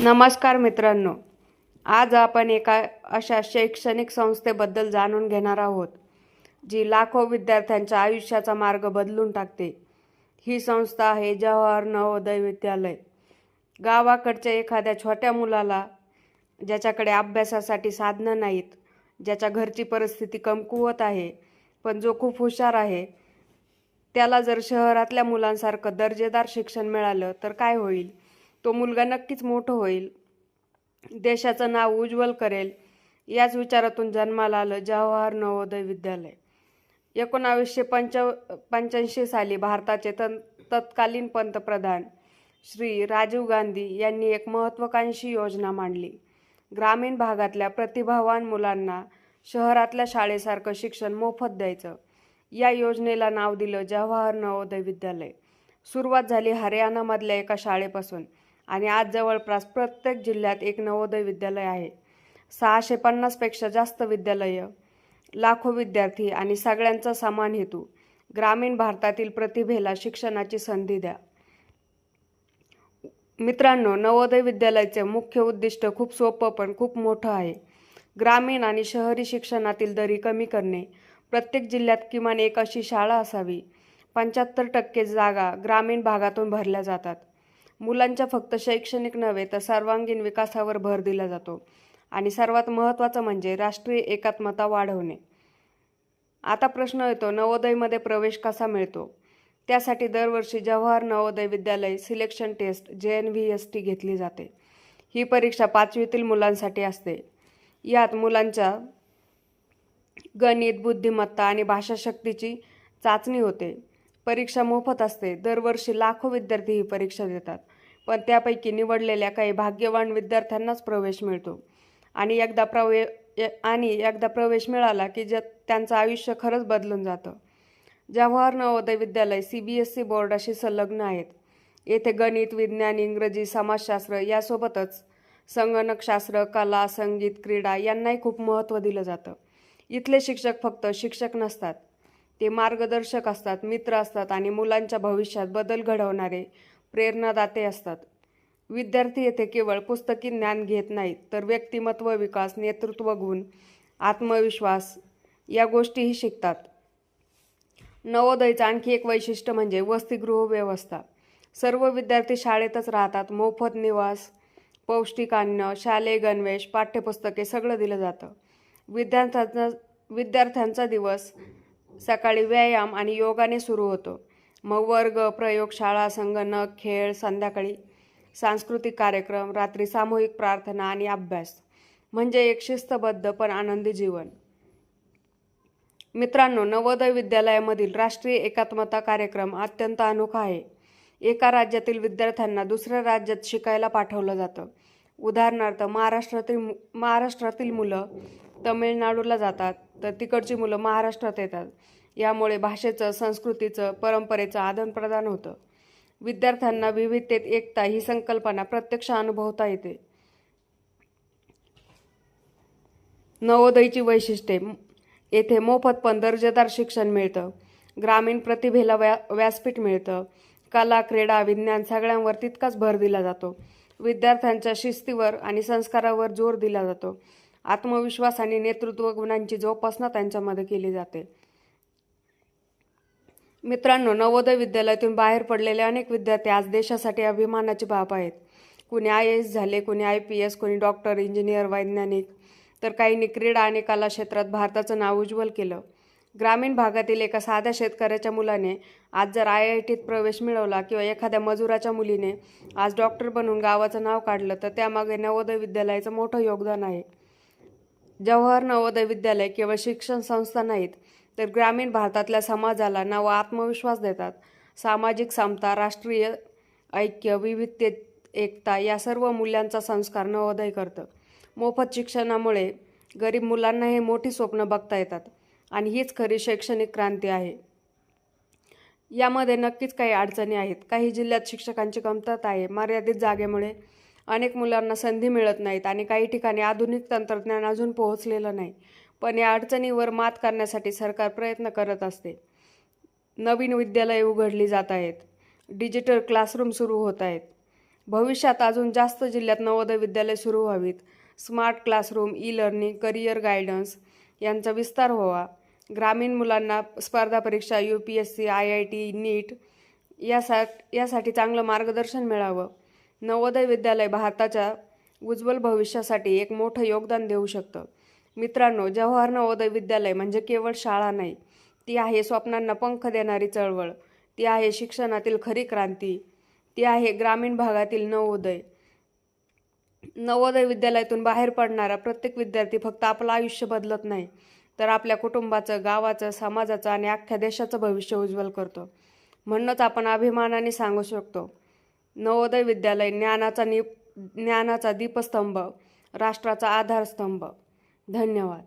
नमस्कार मित्रांनो. आज आपण एका अशा शैक्षणिक संस्थेबद्दल जाणून घेणार आहोत जी लाखो विद्यार्थ्यांच्या आयुष्याचा मार्ग बदलून टाकते. ही संस्था आहे जवाहर नवोदय विद्यालय. गावाकडच्या एखाद्या छोट्या मुलाला ज्याच्याकडे अभ्यासासाठी साधनं नाहीत ज्याच्या घरची परिस्थिती कमकुवत आहे पण जो खूप हुशार आहे त्याला जर शहरातल्या मुलांसारखं दर्जेदार शिक्षण मिळालं तर काय होईल? तो मुलगा नक्कीच मोठं होईल. देशाचं नाव उज्ज्वल करेल. याच विचारातून जन्माला आलं जवाहर नवोदय विद्यालय. एकोणावीसशे पंच पंच्याऐंशी साली भारताचे तन तत्कालीन पंतप्रधान श्री राजीव गांधी यांनी एक महत्त्वाकांक्षी योजना मांडली. ग्रामीण भागातल्या प्रतिभावान मुलांना शहरातल्या शाळेसारखं शिक्षण मोफत द्यायचं. या योजनेला नाव दिलं जवाहर नवोदय विद्यालय. सुरुवात झाली हरियाणामधल्या एका शाळेपासून. आणि आज जवळपास प्रत्येक जिल्ह्यात एक नवोदय विद्यालय आहे. सहाशे पन्नासपेक्षा जास्त विद्यालयं लाखो विद्यार्थी आणि सगळ्यांचा समान हेतू. ग्रामीण भारतातील प्रतिभेला शिक्षणाची संधी द्या. मित्रांनो नवोदय विद्यालयाचे मुख्य उद्दिष्ट खूप सोपं पण खूप मोठं आहे. ग्रामीण आणि शहरी शिक्षणातील दरी कमी करणे. प्रत्येक जिल्ह्यात किमान एक अशी शाळा असावी. पंच्याहत्तर टक्के जागा ग्रामीण भागातून भरल्या जातात. मुलांच्या फक्त शैक्षणिक नव्हे तर सर्वांगीण विकासावर भर दिला जातो. आणि सर्वात महत्त्वाचं म्हणजे राष्ट्रीय एकात्मता वाढवणे. आता प्रश्न येतो नवोदयमध्ये प्रवेश कसा मिळतो? त्यासाठी दरवर्षी Jawahar Navodaya Vidyalaya selection test J N V S T घेतली जाते. ही परीक्षा पाचवीतील मुलांसाठी असते. यात मुलांच्या गणित बुद्धिमत्ता आणि भाषाशक्तीची चाचणी होते. परीक्षा मोफत असते. दरवर्षी लाखो विद्यार्थी ही परीक्षा देतात. पण त्यापैकी निवडलेल्या काही भाग्यवान विद्यार्थ्यांनाच प्रवेश मिळतो. आणि एकदा प्रवे य- आणि एकदा प्रवेश मिळाला की ज्या त्यांचं आयुष्य खरंच बदलून जातं. Jawahar Navodaya Vidyalaya C B S C बोर्डाशी संलग्न आहेत. येथे गणित विज्ञान इंग्रजी समाजशास्त्र यासोबतच संगणकशास्त्र कला संगीत क्रीडा यांनाही खूप महत्त्व दिलं जातं. इथले शिक्षक फक्त शिक्षक नसतात. ते मार्गदर्शक असतात मित्र असतात आणि मुलांच्या भविष्यात बदल घडवणारे प्रेरणादाते असतात. विद्यार्थी येथे केवळ पुस्तकी ज्ञान घेत नाहीत तर व्यक्तिमत्व विकास नेतृत्व गुण आत्मविश्वास या गोष्टीही शिकतात. नवोदयचं आणखी एक वैशिष्ट्य म्हणजे वसतिगृह व्यवस्था. सर्व विद्यार्थी शाळेतच राहतात मोफत निवास पौष्टिक अन्न शालेय गणवेश पाठ्यपुस्तके सगळं दिलं जातं. विद्यार्थ्यांचा विद्यार्थ्यांचा दिवस सकाळी व्यायाम आणि योगाने सुरू होतो. मग वर्ग प्रयोगशाळा संगणक खेळ संध्याकाळी सांस्कृतिक कार्यक्रम रात्री सामूहिक प्रार्थना आणि अभ्यास. म्हणजे एक शिस्तबद्ध पण आनंदी जीवन. मित्रांनो नवोदय विद्यालयामधील राष्ट्रीय एकात्मता कार्यक्रम अत्यंत अनोखा आहे. एका राज्यातील विद्यार्थ्यांना दुसऱ्या राज्यात शिकायला पाठवलं जातं. उदाहरणार्थ महाराष्ट्रातील महाराष्ट्रातील मुलं तमिळनाडूला जातात. तर तिकडची मुलं महाराष्ट्रात येतात. यामुळे भाषेचं संस्कृतीचं परंपरेचं आदानप्रदान होतं. विद्यार्थ्यांना विविधतेत एकता ही संकल्पना प्रत्यक्ष अनुभवता येते. नवोदयची वैशिष्ट्ये. येथे मोफत पण दर्जेदार शिक्षण मिळतं. ग्रामीण प्रतिभेला व्या व्यासपीठ मिळतं. कला क्रीडा विज्ञान सगळ्यांवर तितकाच भर दिला जातो. विद्यार्थ्यांच्या शिस्तीवर आणि संस्कारावर जोर दिला जातो. आत्मविश्वास आणि नेतृत्व गुणांची जोपासना त्यांच्यामध्ये केली जाते. मित्रांनो नवोदय विद्यालयातून बाहेर पडलेले अनेक विद्यार्थी आज देशासाठी अभिमानाची बाब आहेत. कुणी आय एस झाले कुणी आय पी एस कुणी डॉक्टर इंजिनियर वैज्ञानिक तर काहींनी क्रीडा आणि कला क्षेत्रात भारताचं नाव उज्ज्वल केलं. ग्रामीण भागातील एका साध्या शेतकऱ्याच्या मुलाने आज जर आय आय टीत प्रवेश मिळवला किंवा एखाद्या मजुराच्या मुलीने आज डॉक्टर बनून गावाचं नाव काढलं तर त्यामागे नवोदय विद्यालयाचं मोठं योगदान आहे. जवाहर नवोदय विद्यालय केवळ शिक्षण संस्था नाहीत तर ग्रामीण भारतातल्या समाजाला नवा आत्मविश्वास देतात. सामाजिक समता राष्ट्रीय ऐक्य विविधतेत एकता या सर्व मूल्यांचा संस्कार नवोदय करतं. मोफत शिक्षणामुळे गरीब मुलांना हे मोठी स्वप्न बघता येतात आणि हीच खरी शैक्षणिक क्रांती आहे. यामध्ये नक्कीच काही अडचणी आहेत. काही जिल्ह्यात शिक्षकांची कमतरता आहे. मर्यादित जागेमुळे अनेक मुलांना संधी मिळत नाहीत आणि काही ठिकाणी आधुनिक तंत्रज्ञान अजून पोहोचलेलं नाही. पण या अडचणीवर मात करण्यासाठी सरकार प्रयत्न करत असते. नवीन विद्यालये उघडली जात आहेत. डिजिटल क्लासरूम सुरू होत आहेत. भविष्यात अजून जास्त जिल्ह्यात नवोदय विद्यालय सुरू व्हावीत. Smart classroom e learning career guidance यांचा विस्तार व्हावा. ग्रामीण मुलांना स्पर्धा परीक्षा U P S C I I T NEET यासा यासाठी चांगलं मार्गदर्शन मिळावं. नवोदय विद्यालय भारताच्या उज्ज्वल भविष्यासाठी एक मोठं योगदान देऊ शकतं. मित्रांनो जवाहर नवोदय विद्यालय म्हणजे केवळ शाळा नाही ती आहे स्वप्नांना पंख देणारी चळवळ ती आहे शिक्षणातील खरी क्रांती ती आहे ग्रामीण भागातील नवोदय. नवोदय विद्यालयातून बाहेर पडणारा प्रत्येक विद्यार्थी फक्त आपलं आयुष्य बदलत नाही तर आपल्या कुटुंबाचं गावाचं समाजाचं आणि अख्ख्या देशाचं भविष्य उज्ज्वल करतो. म्हणूनच आपण अभिमानाने सांगू शकतो नवोदय विद्यालय ज्ञानाचा नि ज्ञानाचा दीपस्तंभ राष्ट्राचा आधारस्तंभ. धन्यवाद.